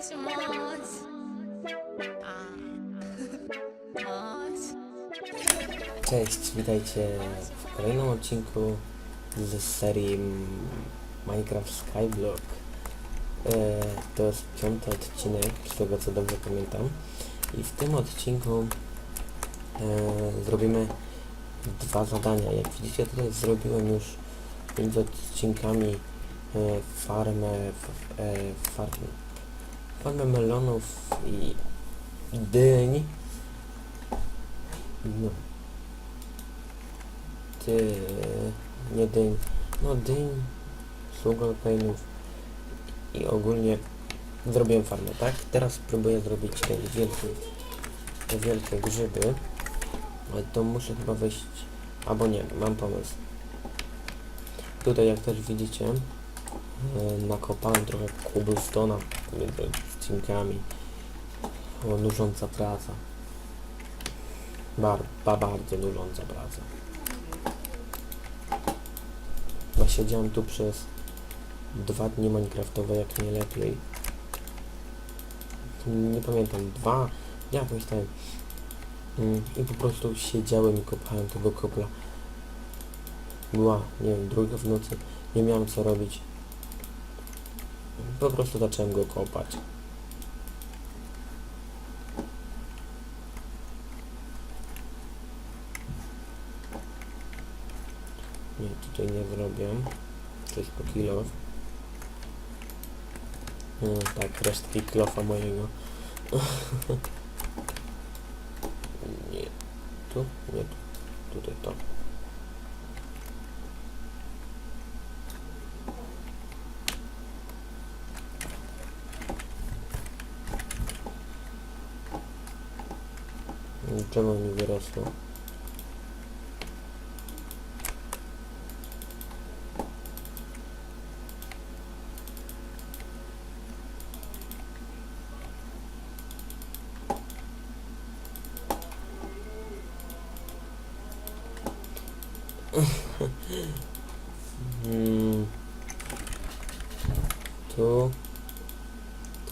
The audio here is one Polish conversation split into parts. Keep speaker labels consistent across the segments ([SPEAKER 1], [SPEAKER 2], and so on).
[SPEAKER 1] moc, moc. Moc.
[SPEAKER 2] Cześć, witajcie w kolejnym odcinku z serii Minecraft Skyblock. E, to jest piąty odcinek, z tego co dobrze pamiętam. I w tym odcinku e, zrobimy dwa zadania. Jak widzicie tutaj zrobiłem już między odcinkami e, farmę, f, e, farmę, farmę melonów i dyń. No, ty, nie dyń, no dyń, sugarcane'ów i ogólnie zrobiłem farmę, tak? Teraz próbuję zrobić te wielkie, te wielkie grzyby, ale to muszę chyba wejść, albo nie, mam pomysł. Tutaj jak też widzicie, e, nakopałem trochę cobblestone'a między odcinkami. O, nużąca praca. Bar, ba, bardzo nużąca praca. Bo siedziałem tu przez dwa dni Minecraftowe, jak nie lepiej. Nie pamiętam, dwa, jakoś tam. Mm, I po prostu siedziałem i kopałem tego kopla. Była, nie wiem, druga w nocy, nie miałem co robić. Po prostu zacząłem go kopać. Nie, tutaj nie zrobię. Wszystko kilo. No, tak, resztki kilofa mojego. nie. Tu? Nie tu. Tutaj to. Czemu mi wyrosło? Mm. Tu.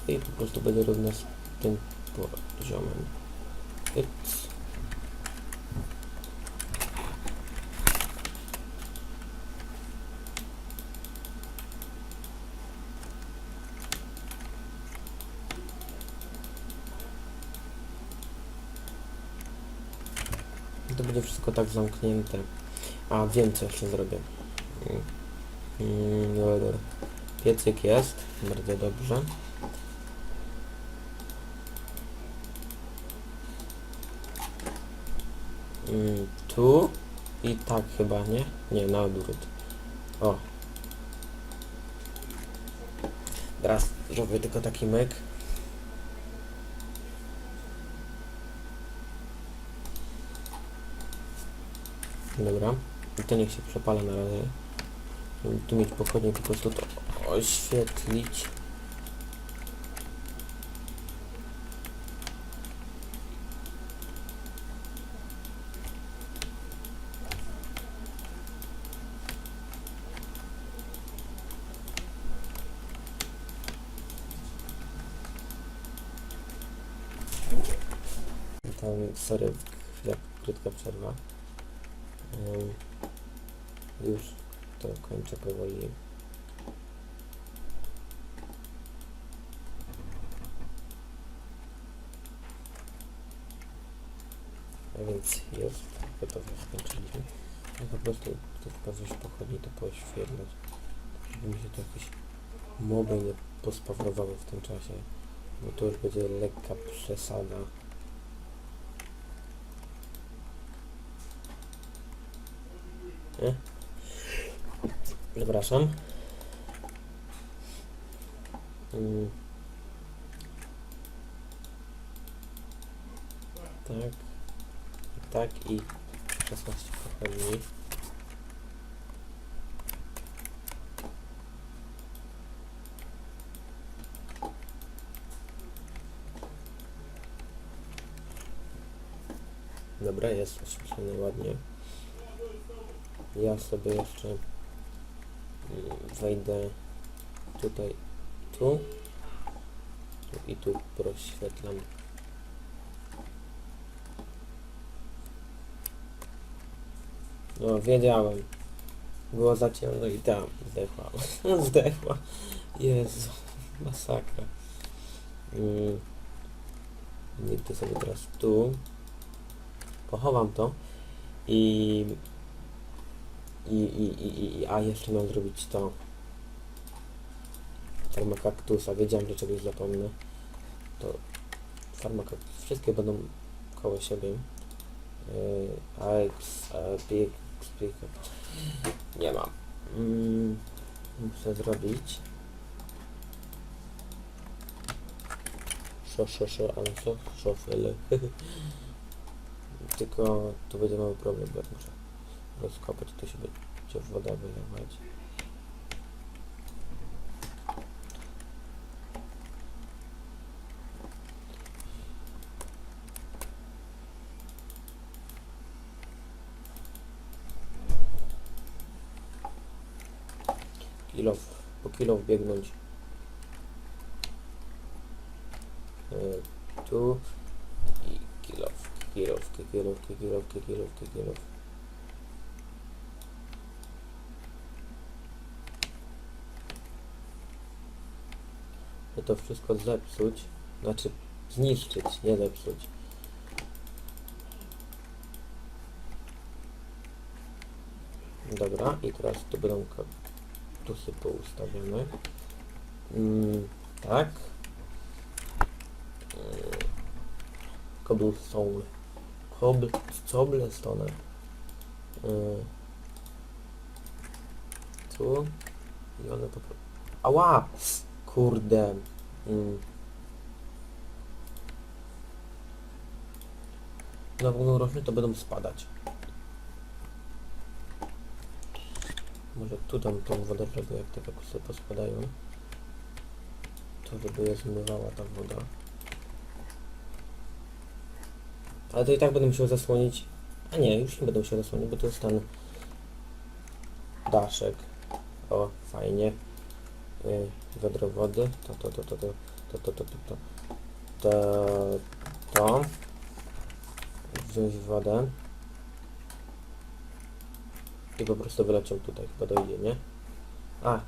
[SPEAKER 2] I po prostu będę równa z tym poziomem. It's. To będzie wszystko tak zamknięte. A wiem co jeszcze zrobię. Mm. Mm. Piecyk jest, bardzo dobrze. Tu i tak chyba, nie? Nie, na odwrót. O. Teraz zrobię tylko taki myk. Dobra. I to niech się przepala na razie. Tu mieć pochodnie po prostu to oświetlić. Tam, sorry, chwila, krótka przerwa. Ym, już to kończę powoli. A więc jest gotowe, skończyliśmy. Ja po prostu tylko wziąć pochodni to poświetlać, żeby mi się to jakieś moby nie pospawrowały w tym czasie, bo to już będzie lekka przesada. Nie? Przepraszam. Mm. Tak. Tak i 16 pochodni. Dobra, jest oświetlone ładnie. Ja sobie jeszcze mm, wejdę tutaj, tu I tu proświetlam. No, wiedziałem. Było za ciemno i tam zdechła. zdechła. Jezu, masakra. Mm. Nigdy sobie teraz tu. Pochowam to. I... I, i, i, i a jeszcze mam zrobić to. Farmakaktusa. Wiedziałem, że czegoś zapomnę. To farmakaktus. Wszystkie będą koło siebie. Yy, Epic, Speaker. Nie mam. Mm, muszę zrobić. Szo, szo, szo, ale co? Szofel. Tylko tu będzie mały problem, bo muszę rozkopać, to się będzie woda wylewać. Kilof, po kilof biegnąć. E, tu i kilof, kilowki, kilowki, kilowki, kilowki, kilof. To wszystko zepsuć, znaczy zniszczyć, nie zepsuć. Dobra, i teraz tu będą kaktusy poustawione. Mm, tak. Mm, Cobblestone. Cobble, cobblestone. Mm. Tu. I one po prostu... Ała! Kurde. Mm. Na będą rośnie, to będą spadać. Może tu dam tą wodę, żeby jak te kakusy pospadają, to żeby je zmywała ta woda. Ale to i tak będę musiał zasłonić. A nie, już nie będę musiał zasłonić, bo to jest ten daszek. O, fajnie. Yy, wiadro wody. To, to, to, to, to, to, to, to, to, to, to. Wziąć wodę. I po prostu wyleciał tutaj, chyba dojdzie, nie? A!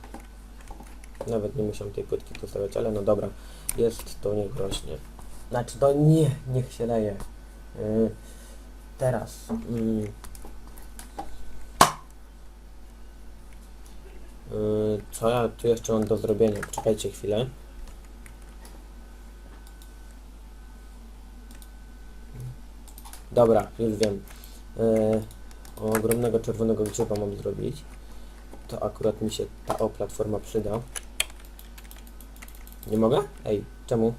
[SPEAKER 2] Nawet nie musiałem tej płytki tu stawiać, ale no dobra. Jest, to niech rośnie. Znaczy, to nie, niech się leje. Yy, teraz. Yy, co ja tu jeszcze mam do zrobienia? Poczekajcie chwilę. Dobra, już wiem. Yy, ogromnego czerwonego grzyba mam zrobić. To akurat mi się ta o platforma przyda. Nie mogę? Ej, czemu?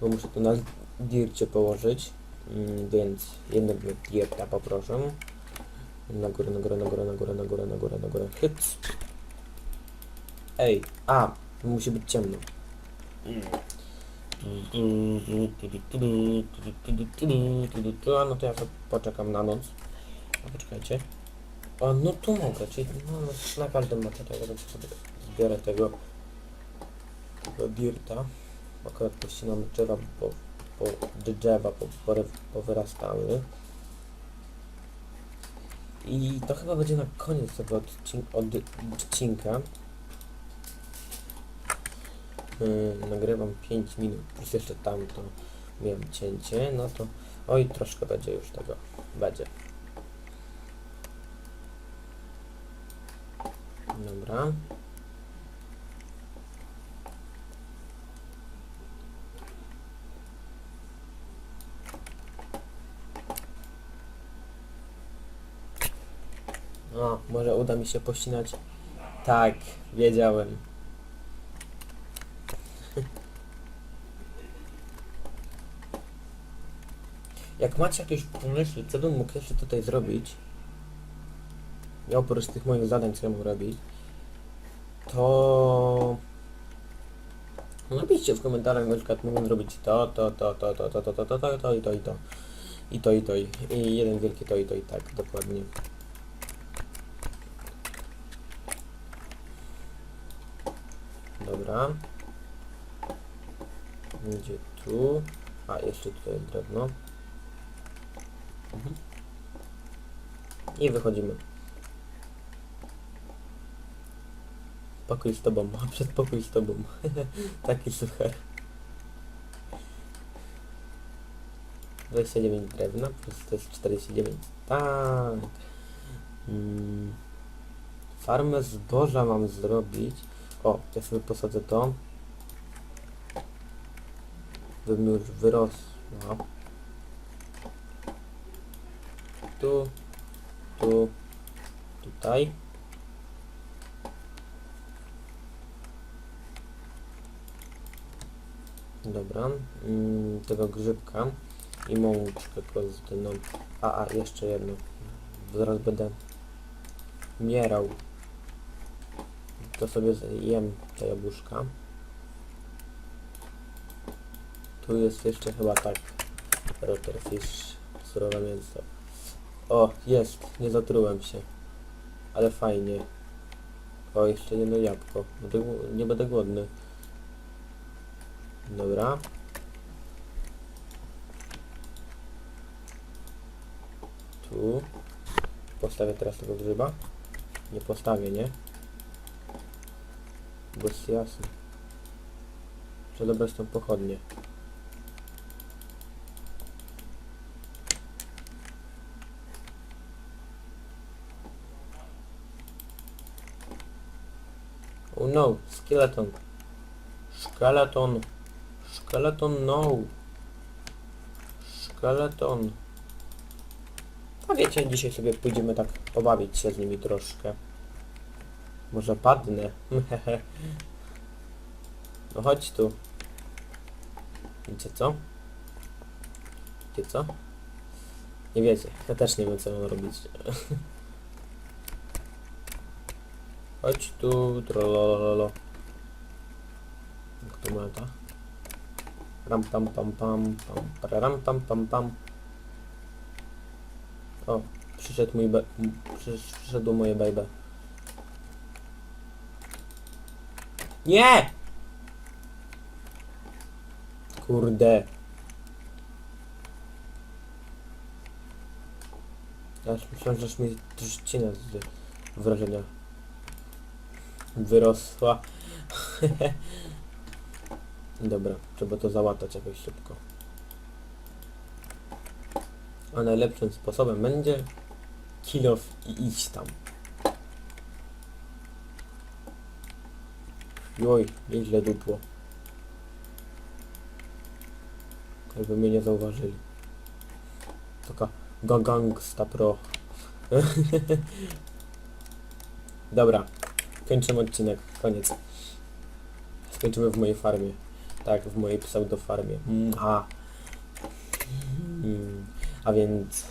[SPEAKER 2] Bo muszę to na dircie położyć. Mm, więc jednego dirta poproszę. Na górę, na górę, na górę, na górę, na górę, na Ej, a, musi być ciemno. No to ja to poczekam na noc. Poczekajcie. A no tu mogę, czyli no, no, na każdym materiale sobie zbiorę tego, tego dirta. Akurat pościnam drzewa, bo, bo drzewa po, po, powyrastały. I to chyba będzie na koniec tego od, odcinka. Yy, nagrywam 5 minut, plus jeszcze tam to miałem cięcie, no to oj troszkę będzie już tego, będzie. Dobra. O, może uda mi się pościnać. Tak, wiedziałem. Jak macie jakieś pomysły, co bym mógł jeszcze tutaj zrobić, ja oprócz tych moich zadań, ja mam robić, to napiszcie w komentarzach, na przykład mogę zrobić to, to, to, to, to, to, to, to, to, to, to i to, i to. I to, i to, i jeden wielki to, i to, i tak, dokładnie. Dobra. Idzie tu. A, jeszcze tutaj jest drewno. Mhm. I wychodzimy. Pokój z tobą, a przedpokój z tobą. Taki suchar. 29 drewna plus to jest 49. Tak. Mm. Farmę zboża mam zrobić. O, ja sobie posadzę to. By mi już wyrosła. Tu, tu, tutaj. Dobra, mm, tego grzybka i mączkę kozdyną. A, a, jeszcze jedno. Zaraz będę mierał. To sobie jem te jabłuszka. Tu jest jeszcze chyba tak. Rotterfish, surowe mięso. O, jest, nie zatrułem się. Ale fajnie. O, jeszcze jedno jabłko. Nie będę głodny. Dobra. Tu. Postawię teraz tego grzyba. Nie postawię, nie? Bo jest jasne. Trzeba dobrać tą pochodnię. Oh no, skeleton. Skeleton. Skeleton no. Skeleton. A wiecie, dzisiaj sobie pójdziemy tak pobawić się z nimi troszkę. Może padnę. no chodź tu. Wiecie co? Wiecie co? Nie wiecie. Ja też nie wiem co mam robić. chodź tu. Trolololo. Kto ma to? Ram pam pam pam pam pararam pam pam pam. O, przyszedł mój be... m- przysz, przyszedło moje baby. Nie! Kurde. Ja już myślałem, że mi trzcina z wrażenia wyrosła. Dobra, trzeba to załatać jakoś szybko. A najlepszym sposobem będzie kill off i iść tam. Joj, nieźle dupło. Jakby mnie nie zauważyli. Taka gagangsta pro. Dobra, kończymy odcinek. Koniec. Skończymy w mojej farmie. Tak, w mojej pseudofarmie. Mm, a. A więc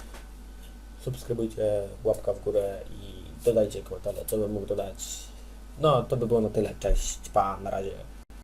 [SPEAKER 2] subskrybujcie, łapka w górę i dodajcie komentarze, co bym mógł dodać. No, to by było na tyle. Cześć, pa, na razie.